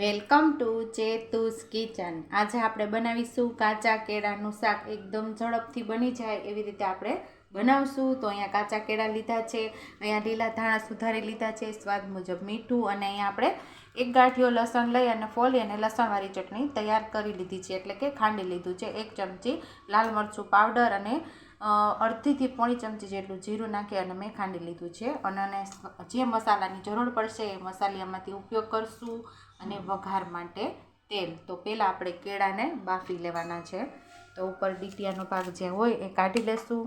Welcome to ચેતુસ kitchen. આજે આપણે બનાવીશું કાચા કેળાનું શાક. એકદમ ઝડપથી બની જાય એવી રીતે આપણે બનાવશું. તો અહીંયા કાચા કેળા લીધા છે, અહીંયા લીલા ધાણા સુધારી લીધા છે, સ્વાદ મુજબ મીઠું, અને અહીંયા આપણે એક ગાંઠિયો લસણ લઈ અને ફોલી અને લસણવાળી ચટણી તૈયાર કરી લીધી છે, એટલે કે ખાંડી લીધું છે. એક ચમચી લાલ મરચું પાવડર અને અડધીથી પોણી ચમચી જેટલું જીરું નાખી અને મેં ખાંડી લીધું છે. અને જે મસાલાની જરૂર પડશે એ મસાલિયામાંથી ઉપયોગ કરશું અને વઘાર માટે તેલ. તો પહેલાં આપણે કેળાને બાફી લેવાના છે. તો ઉપર ડીટિયાનો ભાગ જે હોય એ કાઢી લેશું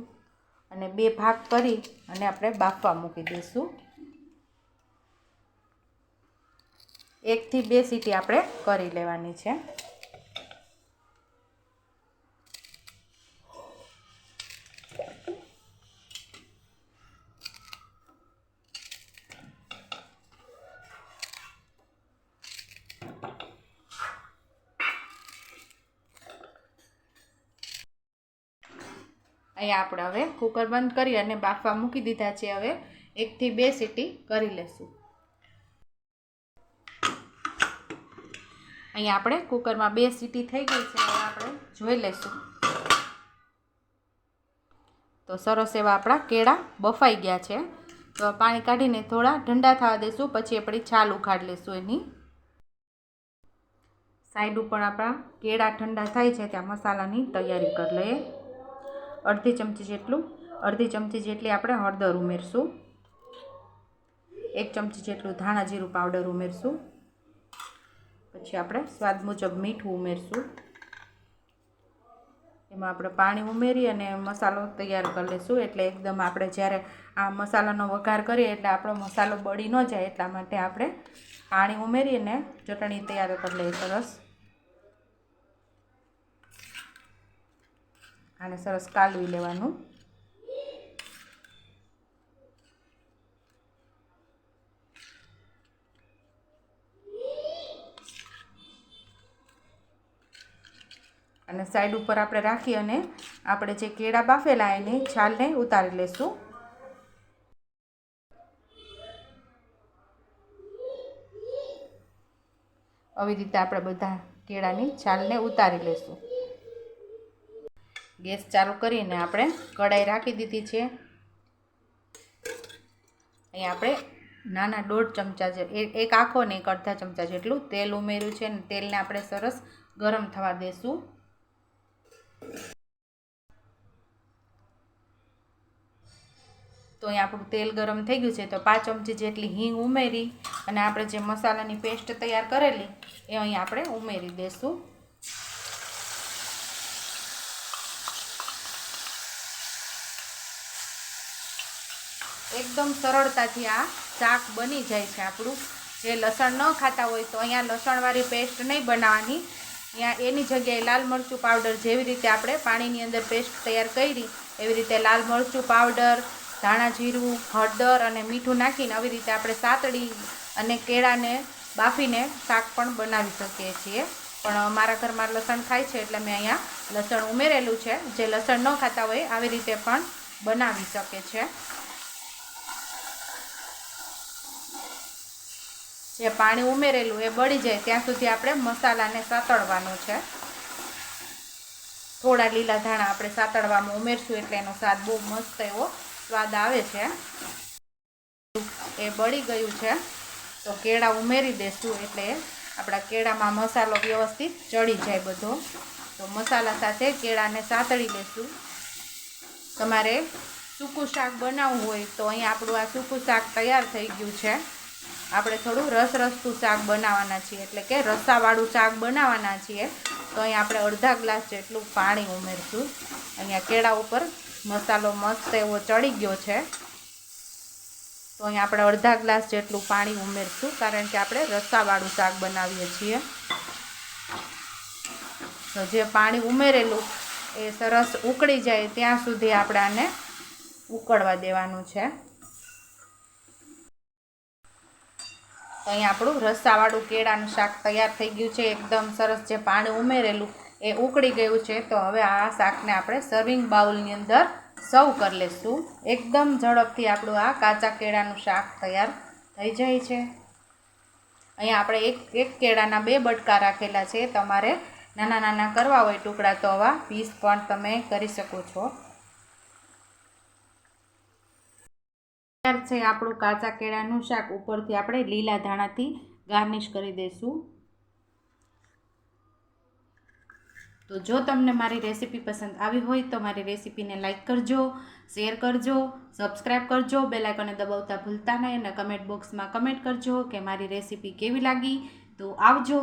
અને બે ભાગ કરી અને આપણે બાફવા મૂકી દઈશું. એકથી બે સીટી આપણે કરી લેવાની છે. અહીંયા આપણે હવે કુકર બંધ કરી અને બાફવા મૂકી દીધા છે હવે. એકથી બે સીટી કરી લેશું. અહીંયા આપણે કુકરમાં બે સીટી થઈ ગઈ છે, હવે આપણે જોઈ લેશું. તો સરસ એવા આપણા કેળા બફાઈ ગયા છે. તો પાણી કાઢીને થોડા ઠંડા થવા દઈશું પછી આપણે છાલ ઉખાડી લઈશું એની. સાઈડ ઉપર આપણા કેળા ઠંડા થાય છે, ત્યાં મસાલાની તૈયારી કરી લઈએ. અડધી ચમચી જેટલું, અડધી ચમચી જેટલી આપણે હળદર ઉમેરશું. એક ચમચી જેટલું ધાણા જીરું પાવડર ઉમેરશું. પછી આપણે સ્વાદ મુજબ મીઠું ઉમેરશું. એમાં આપણે પાણી ઉમેરી અને મસાલો તૈયાર કરી લઈશું એટલે એકદમ આપણે જ્યારે આ મસાલાનો વઘાર કરીએ એટલે આપણો મસાલો બળી ન જાય એટલા માટે આપણે પાણી ઉમેરીને ચટણી તૈયાર કરી લઈએ સરસ. આને સરસ કાલવી લેવાનું. અને સાઈડ ઉપર આપણે રાખી અને આપણે જે કેળા બાફેલા એની છાલને ઉતારી લેશું. આવી રીતે આપણે બધા કેળાની છાલને ઉતારી લેશું. ગેસ ચાલુ કરીને આપણે કઢાઈ રાખી દીધી છે. અહીં આપણે નાના દોઢ ચમચા જે એક આખો ને એક અડધા ચમચા જેટલું તેલ ઉમેર્યું છે ને તેલને આપણે સરસ ગરમ થવા દેશું. તો અહીં આપણું તેલ ગરમ થઈ ગયું છે તો પાંચ ચમચી જેટલી હિંગ ઉમેરી અને આપણે જે મસાલાની પેસ્ટ તૈયાર કરેલી એ અહીં આપણે ઉમેરી દઈશું એકદમ સરળતાથી આ શાક બની જાય છે આપણું. જે લસણ ન ખાતા હોય તો અહીંયા લસણવાળી પેસ્ટ નહીં બનાવવાની. અહીંયા એની જગ્યાએ લાલ મરચું પાવડર જેવી રીતે આપણે પાણીની અંદર પેસ્ટ તૈયાર કરી, એવી રીતે લાલ મરચું પાવડર, ધાણા જીરું, હળદર અને મીઠું નાખીને આવી રીતે આપણે સાતડી અને કેળાને બાફીને શાક પણ બનાવી શકીએ છીએ. પણ મારા ઘરમાં લસણ ખાય છે એટલે મેં અહીંયા લસણ ઉમેરેલું છે. જે લસણ ન ખાતા હોય, આવી રીતે પણ બનાવી શકે છે. જે પાણી ઉમેરેલું એ બળી જાય ત્યાં સુધી આપણે મસાલાને સાતળવાનો છે. થોડા લીલા ધાણા આપણે સાતળવામાં ઉમેરશું એટલે એનો સ્વાદ બહુ મસ્ત એવો સ્વાદ આવે છે. એ બળી ગયું છે. તો કેળા ઉમેરી દેશું એટલે આપણા કેળામાં મસાલો વ્યવસ્થિત ચડી જાય બધો. તો મસાલા સાથે કેળાને સાતળી લેશું. તમારે સૂકું શાક બનાવવું હોય તો અહીં આપણું આ સૂકું શાક તૈયાર થઈ ગયું છે. આપણે થોડું રસ રસતું શાક બનાવવાના છીએ. એટલે કે રસાવાળું શાક બનાવવાના છીએ. તો અહીં આપણે અડધા ગ્લાસ જેટલું પાણી ઉમેરશું. અહીંયા કેળા ઉપર મસાલો મસ્ત એવો ચડી ગયો છે. તો અહીં આપણે અડધા ગ્લાસ જેટલું પાણી ઉમેરશું, કારણ કે આપણે રસાવાળું શાક બનાવીએ છીએ. તો જે પાણી ઉમેરેલું એ સરસ ઉકળી જાય ત્યાં સુધી આપણે આને ઉકળવા દેવાનું છે. તો અહીં આપણું રસાવાળું કેળાનું શાક તૈયાર થઈ ગયું છે. એકદમ સરસ જે પાણી ઉમેરેલું એ ઉકળી ગયું છે. તો હવે આ શાકને આપણે સર્વિંગ બાઉલની અંદર સર્વ કરી લઈશું એકદમ ઝડપથી આપણું આ કાચા કેળાનું શાક તૈયાર થઈ જાય છે. અહીંયા આપણે એક એક કેળાના બે બટકા રાખેલા છે. તમારે નાના નાના કરવા હોય ટુકડા તો આવા પીસ પણ તમે કરી શકો છો. તૈયાર છે આપણું કાચા કેળાનું શાક ઉપરથી આપણે લીલા ધાણાથી ગાર્નિશ કરી દઈશું. તો જો તમને મારી રેસીપી પસંદ આવી હોય તો મારી રેસીપીને લાઈક કરજો, શેર કરજો સબસ્ક્રાઈબ કરજો, બેલ આઇકોને દબાવતા ભૂલતા નહીં અને કમેન્ટ બોક્સમાં કમેન્ટ કરજો કે મારી રેસીપી કેવી લાગી. તો આવજો.